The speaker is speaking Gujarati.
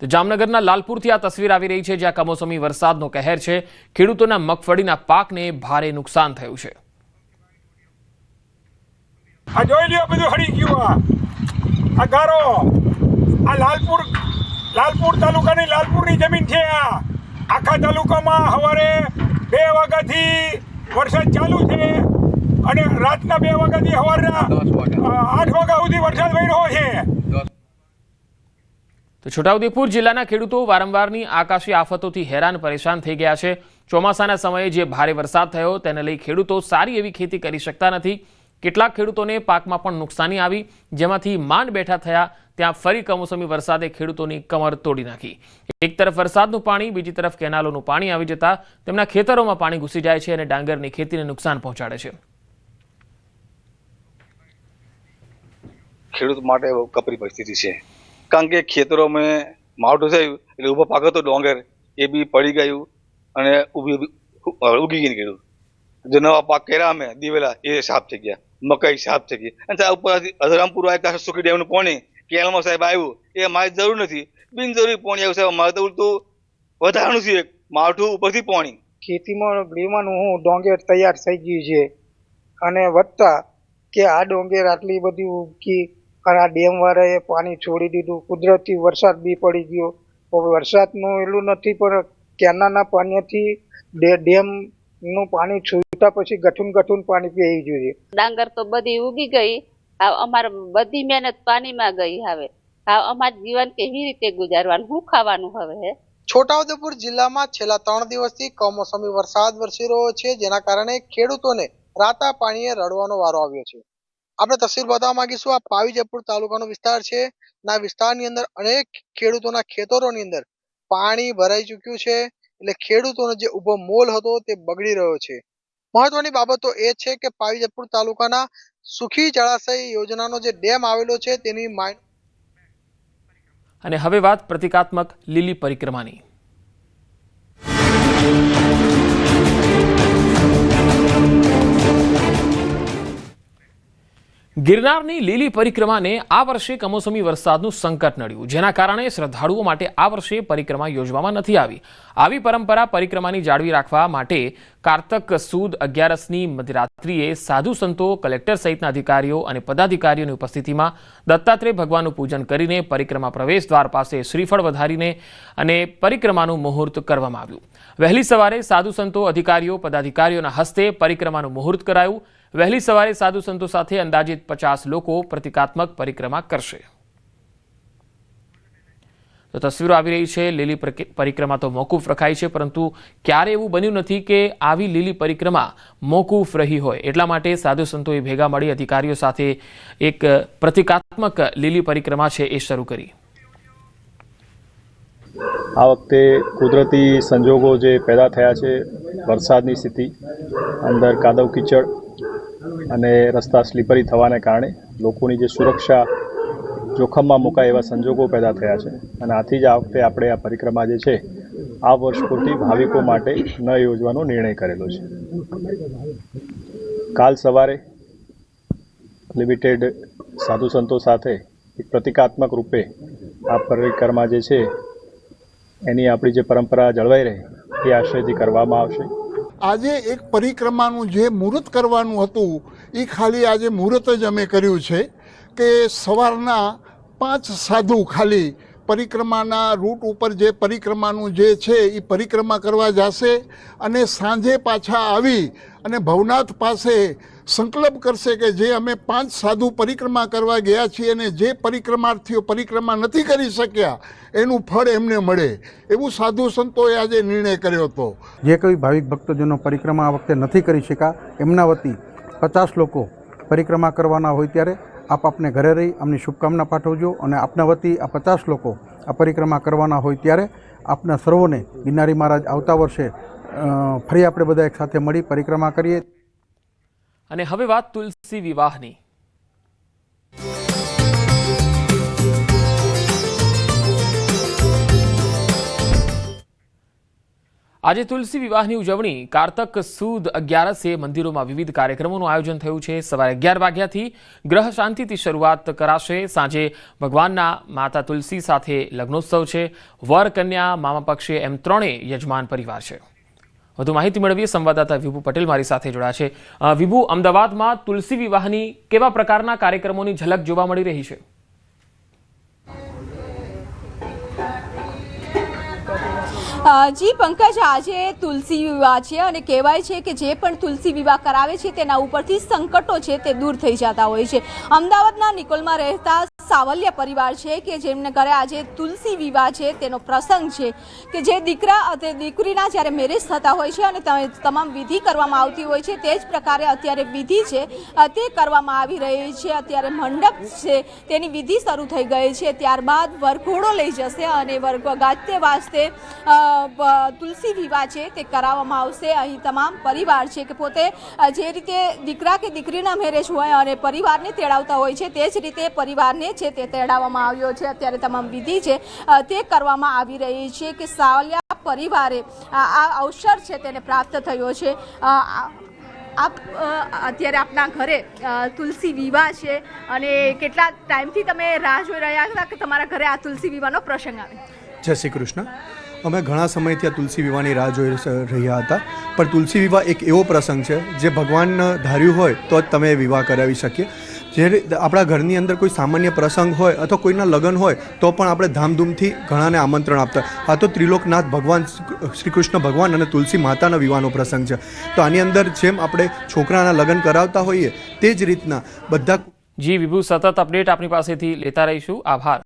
તો જામનગરના લાલપુરથી આ તસવીર આવી રહી છે, જ્યાં કમોસમી વરસાદનો કહેર છે. ખેડૂતોના મગફળીના પાકને ભારે નુકસાન થયું છે. આ જોઈ લ્યો બધું હળી ગયું આ. ગારો. આ લાલપુર લાલપુર તાલુકાની લાલપુરની જમીન છે આ. આખા તાલુકામાં સવારે બે વાગ્યાથી વરસાદ ચાલુ છે અને રાતના બે વાગ્યાથી સવારના આઠ વાગ્યા સુધી વરસાદ પડ્યો છે. તો છોટાઉદેપુર જિલ્લાના ખેડૂતો વારંવારની આકાશી આફતોથી હેરાન પરેશાન થઈ ગયા છે. ચોમાસાના સમયે જે ભારે વરસાદ થયો તેને લઈ ખેડૂતો સારી એવી ખેતી કરી શકતા નથી. કેટલાક ખેડૂતોને પાકમાં પણ નુકસાની આવી. જેમાંથી માંડ બેઠા થયા ત્યાં ફરી કમોસમી વરસાદે ખેડૂતોની કમર તોડી નાખી. એક તરફ વરસાદનું પાણી, બીજી તરફ કેનાલોનું પાણી આવી જતા તેમના ખેતરોમાં પાણી ઘૂસી જાય છે અને ડાંગરની ખેતીને નુકસાન પહોંચાડે છે. ખેડૂત માટે કપરી પરિસ્થિતિ છે. કારણ કે ખેતરોમાં માવઠું થયું એટલે ઊભો પાક હતો ડોંગર, એ બી પડી ગયું અને ઊભી ઉગી ગઈ ગયું જે નવા પાક કર્યા અમે, દિવેલા, એ સાફ થઈ ગયા, મકાઈ સાફ થઈ ગઈ. અને ત્યાં ઉપરથી અધરામપુર આવ્યા ત્યાં સુખી ડેમનું પાણી કેલમાં સાહેબ આવ્યું, એ મારી જરૂર નથી. બિનજરૂરી પાણી આવ્યું સાહેબ મારે તો ઉલટું વધારાનું છે માવઠું ઉપરથી પાણી. ખેતીમાં લેવાનું હું ડોંગેર તૈયાર થઈ ગયું છે. અને વધતા કે આ ડોંગેર આટલી બધી ઉગી અને આ ડેમ વાળાએ પાણી છોડી દીધું. કુદરતી વરસાદ બી પડી ગયો. હવે વરસાદનું એટલું નથી પણ કેનાના પાણીથી ડેમનું પાણી છૂટા પછી ગઠુન ગઠુન પાણી પી જોઈએ ડાંગર તો બધી ઉગી ગઈ. અમારે બધી મહેનત પાણીમાં ગઈ હવે. હવે અમારું જીવન કેવી રીતે ગુજારવાનું? શું ખાવાનું હવે હે? છોટાઉદેપુર જિલ્લામાં છેલ્લા ત્રણ દિવસથી કમોસમી વરસાદ વરસી રહ્યો છે જેના કારણે ખેડૂતોને રાતા પાણીએ રડવાનો વારો આવ્યો છે. આપણે તસવીર બતાવવા માંગીશું, આ પાવીજપુર તાલુકાનો વિસ્તાર છે. આ વિસ્તારની અંદર અનેક ખેડૂતોના ખેતરોની અંદર પાણી ભરાઈ ચૂક્યું છે. એટલે ખેડૂતોનો જે ઊભો મોલ હતો તે બગડી રહ્યો છે. મહત્વની બાબત એ છે કે પાવીજપુર તાલુકાના સુખી જળાશય યોજનાનો જે ડેમ આવેલો છે તેની માઇન અને હવે વાત પ્રતિકાત્મક લીલી પરિક્રમાની. ગિરનારની લીલી પરિક્રમાને આ વર્ષે કમોસમી વરસાદનું સંકટ નડ્યું, જેના કારણે શ્રદ્ધાળુઓ માટે આ વર્ષે પરિક્રમા યોજવામાં નથી આવી. આવી પરંપરા પરિક્રમાની જાળવી રાખવા માટે કારતક સુદ અગિયારસની મધ્યરાત્રિએ સાધુ સંતો, કલેક્ટર સહિતના અધિકારીઓ અને પદાધિકારીઓની ઉપસ્થિતિમાં દત્તાત્રેય ભગવાનનું પૂજન કરીને પરિક્રમા પ્રવેશ દ્વાર પાસે શ્રીફળ વધારીને અને પરિક્રમાનું મુહૂર્ત કરવામાં આવ્યું. વહેલી સવારે સાધુ સંતો, અધિકારીઓ, પદાધિકારીઓના હસ્તે પરિક્રમાનું મુહૂર્ત કરાયું. વહેલી સવારે સાધુ સંતો સાથે અંદાજિત પચાસ લોકો પ્રતિકાત્મક પરિક્રમા કરશે. તો તસવીરો આવી રહી છે. લીલી પરિક્રમા તો મોકૂફ રખાઈ છે, પરંતુ ક્યારે એવું બન્યું નથી કે આવી લીલી પરિક્રમા મોકૂફ રહી હોય. એટલા માટે સાધુ સંતોએ ભેગા મળી અધિકારીઓ સાથે એક પ્રતિકાત્મક લીલી પરિક્રમા છે એ શરૂ કરી. આ વખતે કુદરતી સંજોગો જે પેદા થયા છે, વરસાદની સ્થિતિ, અંદર કાદવ કીચડ અને રસ્તા સ્લીપરી થવાને કારણે લોકોની જે સુરક્ષા જોખમમાં મુકાય એવા સંજોગો પેદા થયા છે. અને આથી જ આ વખતે આપણે આ પરિક્રમા જે છે, આ વર્ષ પૂરતી ભાવિકો માટે ન યોજવાનો નિર્ણય કરેલો છે. કાલ સવારે લિમિટેડ સાધુ સંતો સાથે એક પ્રતિકાત્મક રૂપે આ પરિક્રમા જે છે, એની આપણી જે પરંપરા જળવાઈ રહે, એ આશયથી કરવામાં આવશે. આજે એક પરિક્રમાનું જે મુહૂર્ત કરવાનું હતું એ ખાલી આજે મુહૂર્ત જ અમે કર્યું છે કે સવારના પાંચ સાધુ ખાલી પરિક્રમાના રૂટ ઉપર જે પરિક્રમાનું જે છે એ પરિક્રમા કરવા જશે અને સાંજે પાછા આવી અને ભવનાથ પાસે સંકલ્પ કરશે કે જે અમે પાંચ સાધુ પરિક્રમા કરવા ગયા છીએ અને જે પરિક્રમાર્થીઓ પરિક્રમા નથી કરી શક્યા, એનું ફળ એમને મળે. એવું સાધુ સંતોએ આજે નિર્ણય કર્યો હતો. જે કોઈ ભાવિક ભક્તજનો પરિક્રમા આ વખતે નથી કરી શક્યા, એમના વતી પચાસ લોકો પરિક્રમા કરવાના હોય ત્યારે આપ આપને ઘરે રહી અમને શુભકામના પાઠવજો અને આપના વતી આ પચાસ લોકો આ પરિક્રમા કરવાના હોય ત્યારે આપના સર્વોને ગિરનારી મહારાજ આવતા વર્ષે ફરી આપણે બધા એક સાથે મળી પરિક્રમા કરીએ. અને હવે વાત તુલસી વિવાહની. આજે તુલસી વિવાહની ઉજવણી કારતક સુદ અગિયારસે મંદિરોમાં વિવિધ કાર્યક્રમોનું આયોજન થયું છે. સવારે અગિયાર વાગ્યાથી ગ્રહ શાંતિથી શરૂઆત કરાશે. સાંજે ભગવાનના માતા તુલસી સાથે લગ્નોત્સવ છે. વર કન્યા મામા પક્ષે એમ ત્રણેય યજમાન પરિવાર છે. વધુ માહિતી મેળવીએ સંવાદદાતા વિભુ પટેલ મારી સાથે જોડાયા છે. વિભુ, અમદાવાદમાં તુલસી વિવાહની કેવા પ્રકારના કાર્યક્રમોની ઝલક જોવા મળી રહી છે? જી, પંકજ, આજે તુલસી વિવાહ છે અને કહેવાય છે કે જે પણ તુલસી વિવાહ કરાવે છે તેના ઉપરથી સંકટો છે તે દૂર થઈ જતા હોય છે. અમદાવાદના નિકોલમાં રહેતા સાવલિયા પરિવાર છે કે જેમને ઘરે આજે તુલસી વિવાહ છે, તેનો પ્રસંગ છે કે જે દીકરા અને દીકરીના જ્યારે મેરેજ થતા હોય છે અને તમામ વિધિ કરવામાં આવતી હોય છે, તે જ પ્રકારે અત્યારે વિધિ છે તે કરવામાં આવી રહી છે. અત્યારે મંડપ છે, તેની વિધિ શરૂ થઈ ગઈ છે. ત્યારબાદ વરઘોડો લઈ જશે અને વર્ગ ગાજતે વાજતે તુલસી વિવાહ છે, તે કરાવવામાં આવશે. અહીં તમામ પરિવાર છે કે પોતે જે રીતે દીકરા કે દીકરીના મેરેજ હોય અને પરિવારને તેડાવતા હોય છે, તે જ રીતે પરિવારને છે, તે તેડાવવામાં આવ્યો છે. અત્યારે તમામ વિધિ છે તે કરવામાં આવી રહી છે કે સાવલિયા પરિવારે આ અવસર છે તેને પ્રાપ્ત થયો છે. આપ અત્યારે આપના ઘરે તુલસી વિવાહ છે અને કેટલા ટાઈમથી તમે રાહ જોઈ રહ્યા હતા કે તમારા ઘરે આ તુલસી વિવાહનો પ્રસંગ આવે? જય શ્રી કૃષ્ણ. અમે ઘણા સમયથી આ તુલસી વિવાહની રાહ જોઈ રહ્યા હતા. પણ તુલસી વિવાહ એક એવો પ્રસંગ છે, જે ભગવાન ધાર્યું હોય તો જ તમે વિવાહ કરાવી શકીએ. જે આપણા ઘરની અંદર કોઈ સામાન્ય પ્રસંગ હોય અથવા કોઈના લગ્ન હોય, તો પણ આપણે ધામધૂમથી ઘણાને આમંત્રણ આપતા. આ તો ત્રિલોકનાથ ભગવાન શ્રી કૃષ્ણ ભગવાન અને તુલસી માતાના વિવાહનો પ્રસંગ છે. તો આની અંદર જેમ આપણે છોકરાના લગ્ન કરાવતા હોઈએ, તે જ રીતના બધા જી વિભુ, સતત અપડેટ આપની પાસેથી લેતા રહીશું. આભાર.